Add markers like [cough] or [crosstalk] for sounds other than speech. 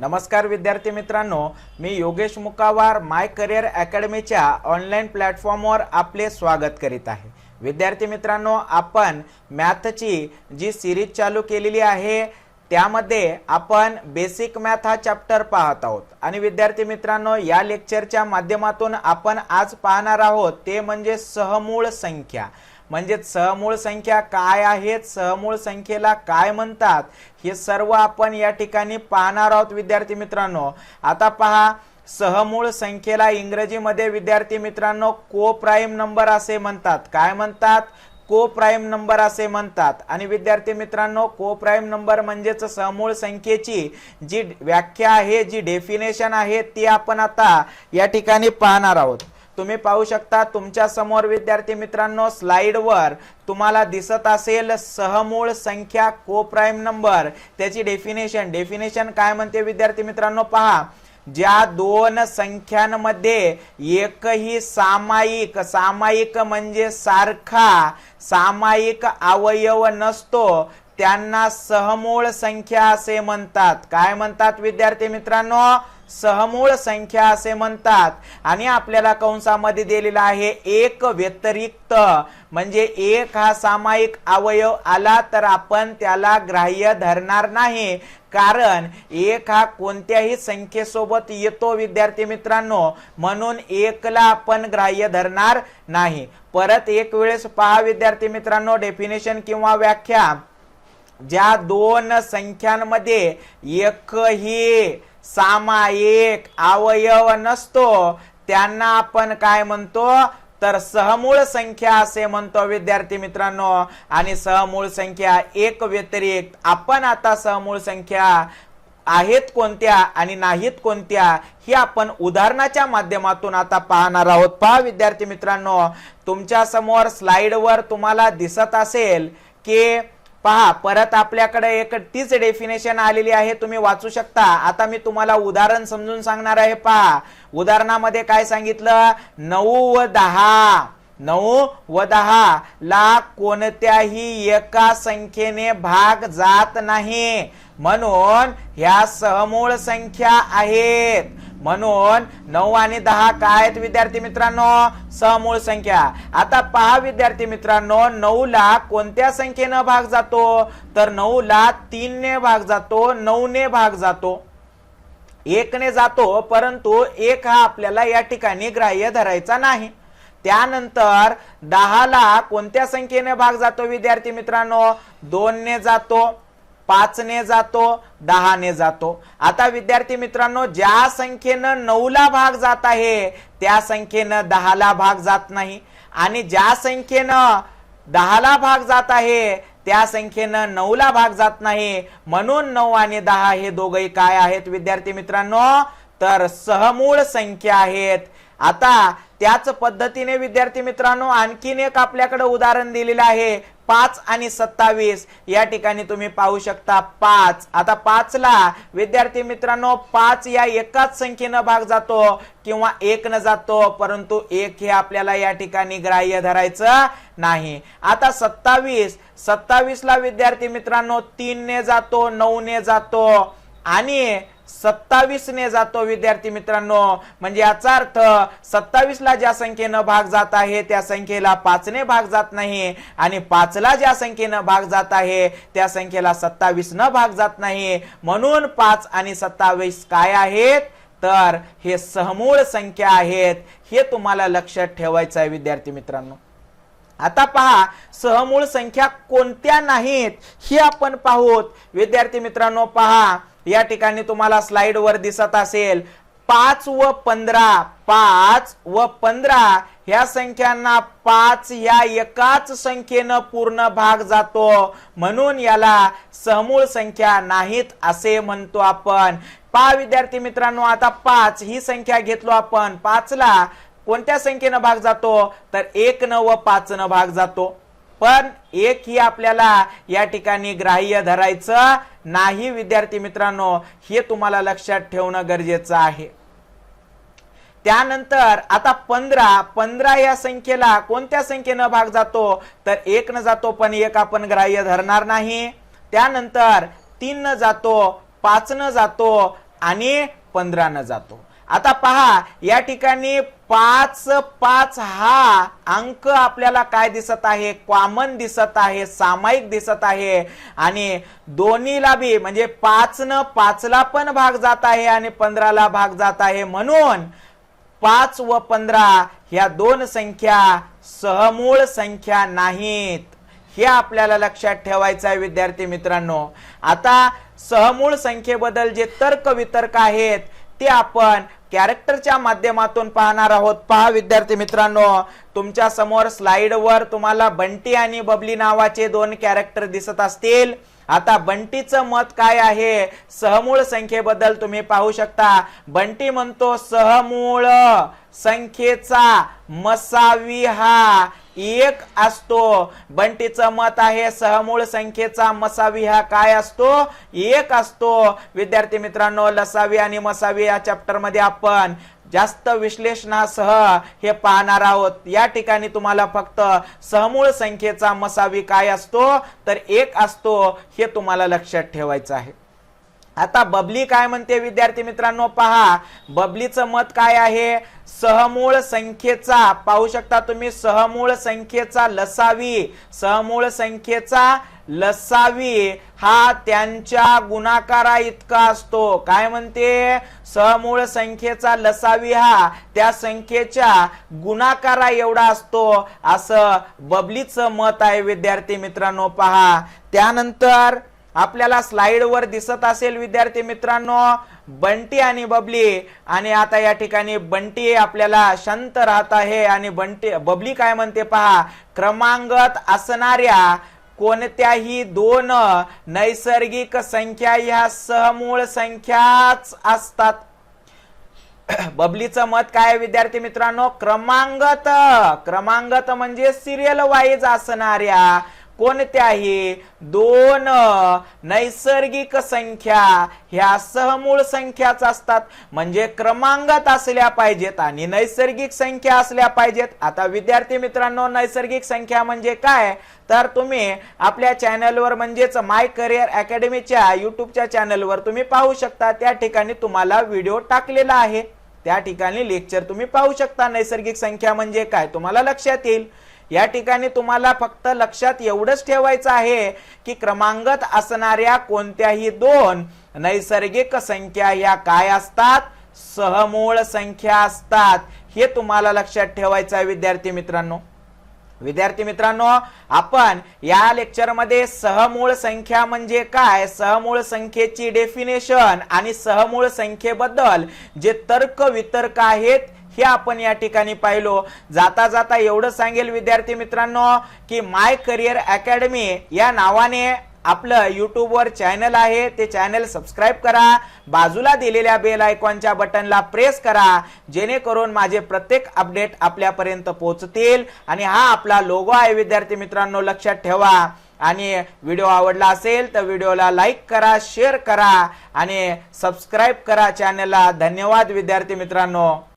नमस्कार विद्यार्थी मित्रांनो मी योगेश मुकावार माय करिअर अकॅडमीच्या ऑनलाईन प्लॅटफॉर्मवर आपले स्वागत करीत आहे. विद्यार्थी मित्रांनो आपण मॅथची जी सिरीज चालू केलेली आहे त्यामध्ये आपण बेसिक मॅथ हा चॅप्टर पाहत आहोत. आणि विद्यार्थी मित्रांनो या लेक्चरच्या माध्यमातून आपण आज पाहणार आहोत ते म्हणजे सहमूळ संख्या. म्हणजेच सहमूळ संख्या काय आहेत सहमूळ संख्येला काय म्हणतात हे सर्व आपण या ठिकाणी पाहणार आहोत विद्यार्थी मित्रांनो. आता पहा सहमूळ संख्येला इंग्रजीमध्ये विद्यार्थी मित्रांनो को प्राईम नंबर असे म्हणतात. काय म्हणतात? को प्राईम नंबर असे म्हणतात. आणि विद्यार्थी मित्रांनो को प्राईम नंबर म्हणजेच समूळ संख्येची जी व्याख्या आहे जी डेफिनेशन आहे ती आपण आता या ठिकाणी पाहणार आहोत. तुम्ही पाहू शकता तुमच्यासमोर विद्यार्थी मित्रांनो स्लाइडवर तुम्हाला दिसत असेल सहमूळ संख्या को प्राईम नंबर. त्याची डेफिनेशन डेफिनेशन काय म्हणते विद्यार्थी मित्रांनो पहा. ज्या दोन संख्यांमध्ये एकही सामायिक सामायिक म्हणजे सारखा सामायिक अवयव नसतो त्यांना सहमूळ संख्या असे म्हणतात. काय म्हणतात विद्यार्थी मित्रांनो? सहमूळ संख्या असे म्हणतात. आणि आपल्याला कंसामध्ये दिलेला आहे एक व्यतिरिक्त. म्हणजे एक हा सामायिक अवयव आला तर आपण त्याला ग्राह्य धरणार नाही. कारण एक हा कोणत्याही संख्येसोबत येतो विद्यार्थी मित्रांनो. म्हणून एकला आपण ग्राह्य धरणार नाही. परत एक वेळेस पहा विद्यार्थी मित्रांनो डेफिनेशन किंवा व्याख्या. ज्या दोन संख्यांमध्ये एकही सामायिक अवयव नसतो. त्यांना आपण काय म्हणतो? तर सहमूळ संख्या असे म्हणतो विद्यार्थी मित्रांनो. आणि सहमूळ संख्या एक व्यतिरिक्त आपण आता सहमूळ संख्या आहेत कोणत्या आणि नाहीत कोणत्या ही आपण उदाहरणाच्या माध्यमातून आता पाहणार आहोत. पहा विद्यार्थी मित्रांनो तुमच्यासमोर स्लाइडवर तुम्हाला दिसत असेल की पहा परत आपल्याकडे एक तीच डेफिनेशन आलेली आहे तुम्ही वाचू शकता. आता मी तुम्हाला उदाहरण समजून सांगणार आहे पहा. उदाहरणामध्ये काय सांगितलं? नऊ व दहा. नऊ व दहा ला कोणत्याही एका संख्येने भाग जात नाही. म्हणून ह्या सहमूळ संख्या आहेत. म्हणून नऊ आणि दहा काय आहेत विद्यार्थी मित्रांनो? समूळ संख्या. आता पहा विद्यार्थी मित्रांनो नऊ ला कोणत्या संख्येनं भाग जातो? तर नऊ ला तीन ने भाग जातो नऊ ने भाग जातो. एकने जातो परंतु एक हा आपल्याला या ठिकाणी ग्राह्य धरायचा नाही. त्यानंतर दहाला कोणत्या संख्येने भाग जातो विद्यार्थी मित्रांनो? दोन ने जातो. पाचने जातो दहाने जातो. आता विद्यार्थी मित्रांनो ज्या संख्येनं नऊला भाग जात आहे त्या संख्येनं दहाला भाग जात नाही. आणि ज्या संख्येनं दहाला भाग जात आहे त्या संख्येनं नऊला भाग जात नाही. म्हणून नऊ आणि दहा हे दोघही काय आहेत विद्यार्थी मित्रांनो? तर सहमूळ संख्या आहेत. आता त्याच पद्धतीने विद्यार्थी मित्रांनो आणखीन एक आपल्याकडे उदाहरण दिलेलं आहे. पाच आणि सत्तावीस. या ठिकाणी तुम्ही पाहू शकता पाच. आता पाच ला विद्यार्थी मित्रांनो पाच या एकाच संख्येनं भाग जातो किंवा एक न जातो परंतु एक हे आपल्याला या ठिकाणी ग्राह्य धरायचं नाही. आता सत्तावीस. सत्तावीस ला विद्यार्थी मित्रांनो तीन ने जातो नऊ ने जातो. आणि सत्तावीस ने जातो विद्यार्थी मित्रांनो. म्हणजे याचा अर्थ सत्तावीस ला ज्या संख्येनं भाग जात आहे त्या संख्येला पाचने भाग जात नाही. आणि पाचला ज्या संख्येनं भाग जात आहे त्या संख्येला सत्तावीस न भाग जात नाही. म्हणून पाच आणि सत्तावीस काय आहेत? तर हे सहमूळ संख्या आहेत. हे तुम्हाला लक्षात ठेवायचं आहे विद्यार्थी मित्रांनो. आता पहा सहमूळ संख्या कोणत्या नाहीत? हे आपण पाहूत. विद्यार्थी मित्रांनो पहा. या ठिकाणी तुम्हाला स्लाइड वर दिसत असेल पाच व पंधरा पाच व पंधरा ह्या संख्यांना पाच या एकाच संख्येनं पूर्ण भाग जातो. म्हणून याला समूळ संख्या नाहीत असे म्हणतो आपण. पा विद्यार्थी मित्रांनो आता पाच ही संख्या घेतलो आपण. पाचला कोणत्या संख्येनं भाग जातो? तर एक न व पाच न भाग जातो. पण एक ही आपल्याला या ठिकाणी ग्राह्य धरायचं नाही विद्यार्थी मित्रांनो हे तुम्हाला लक्षात ठेवणं गरजेचं आहे. त्यानंतर आता पंधरा पंधरा या संख्येला कोणत्या संख्येनं भाग जातो? तर एक न जातो पण एक आपण ग्राह्य धरणार नाही. त्यानंतर तीन न जातो पाच न जातो आणि पंधरानं जातो. आता पहा या ठिकाणी पाच पाच हा अंक आपल्याला काय दिसत आहे? कॉमन दिसत आहे सामायिक दिसत आहे. आणि दोन्हीला बी म्हणजे पाच न पाचला पण भाग जात आहे आणि पंधराला भाग जात आहे. म्हणून पाच व पंधरा ह्या दोन संख्या सहमूळ संख्या नाहीत. हे आपल्याला लक्षात ठेवायचं आहे विद्यार्थी मित्रांनो. आता सहमूळ संख्येबद्दल जे तर्क वितर्क आहेत ते आपण कॅरेक्टरच्या माध्यमातून पाहणार आहोत. पहा विद्यार्थी मित्रांनो तुमच्यासमोर स्लाइडवर तुम्हाला बंटी आणि बबली नावाचे दोन कॅरेक्टर दिसत असतील. आता बंटीचं मत काय आहे? सहमूळ संख्येबद्दल तुम्ही पाहू शकता. बंटी म्हणतो सहमूळ संख्येचा मसावी हा एक असतो. बंटीचं मत आहे सहमूळ संख्येचा मसावी हा काय असतो? एक असतो. विद्यार्थी मित्रांनो लसावी आणि मसावी या चॅप्टरमध्ये आपण जास्त विश्लेषणासह हे पाहणार आहोत. या ठिकाणी तुम्हाला फक्त सहमूळ संख्येचा मसावी काय असतो? तर एक असतो हे तुम्हाला लक्षात ठेवायचं आहे. आता बबली काय म्हणते विद्यार्थी मित्रांनो पहा बबलीचं मत काय आहे? सहमूळ संख्येचा पाहू शकता तुम्ही सहमूळ संख्येचा लसावी सहमूळ संख्येचा लसावी हा त्यांच्या गुणाकारा इतका असतो. काय म्हणते? सहमूळ संख्येचा लसावी हा त्या संख्येच्या गुणाकारा एवढा असतो. असं बबलीचं मत आहे विद्यार्थी मित्रांनो पहा. त्यानंतर आपल्याला स्लाइडवर दिसत असेल विद्यार्थी मित्रांनो बंटी आणि बबली. आणि आता या ठिकाणी बंटी आपल्याला शांत राहत आहे आणि बंटी बबली काय म्हणते पहा? क्रमांगत असणाऱ्या कोणत्याही दोन नैसर्गिक संख्या ह्या सहमूळ संख्याच असतात. [clears throat] बबलीचं मत काय विद्यार्थी मित्रांनो? क्रमांगत. क्रमांगत म्हणजे सिरियल वाईज असणाऱ्या कोणत्याही दोन नैसर्गिक संख्या ह्या सहमूळ संख्याच असतात. म्हणजे क्रमांकात असल्या पाहिजेत आणि नैसर्गिक संख्या असल्या पाहिजेत. आता विद्यार्थी मित्रांनो नैसर्गिक संख्या म्हणजे काय? तर तुम्ही आपल्या चॅनलवर म्हणजेच माय करिअर अकॅडमीच्या युट्यूबच्या चॅनलवर तुम्ही पाहू शकता. त्या ठिकाणी तुम्हाला व्हिडिओ टाकलेला आहे. त्या ठिकाणी लेक्चर तुम्ही पाहू शकता. नैसर्गिक संख्या म्हणजे काय? तुम्हाला लक्षात येईल. या ठिकाणी तुम्हाला फक्त लक्षात एवढंच ठेवायचं आहे की क्रमांगत असणाऱ्या कोणत्याही दोन नैसर्गिक संख्या या काय असतात? सहमूळ संख्या असतात. हे तुम्हाला लक्षात ठेवायचं आहे विद्यार्थी मित्रांनो. विद्यार्थी मित्रांनो आपण या लेक्चरमध्ये सहमूळ संख्या म्हणजे काय? सहमूळ संख्येची डेफिनेशन आणि सहमूळ संख्येबद्दल जे तर्क वितर्क आहेत हे आपण या ठिकाणी पाहिलो. जाता जाता एवढं सांगेल विद्यार्थी मित्रांनो की माय करिअर अकॅडमी या नावाने आपलं युट्यूबवर चॅनल आहे. ते चॅनल सबस्क्राईब करा. बाजूला दिलेल्या बेल आयकॉनच्या बटनला प्रेस करा. जेणेकरून माझे प्रत्येक अपडेट आपल्यापर्यंत पोहोचतील. आणि हा आपला लोगो आहे विद्यार्थी मित्रांनो लक्षात ठेवा. आणि व्हिडिओ आवडला असेल तर व्हिडिओला लाईक करा शेअर करा. आणि सबस्क्राईब करा चॅनलला धन्यवाद विद्यार्थी मित्रांनो.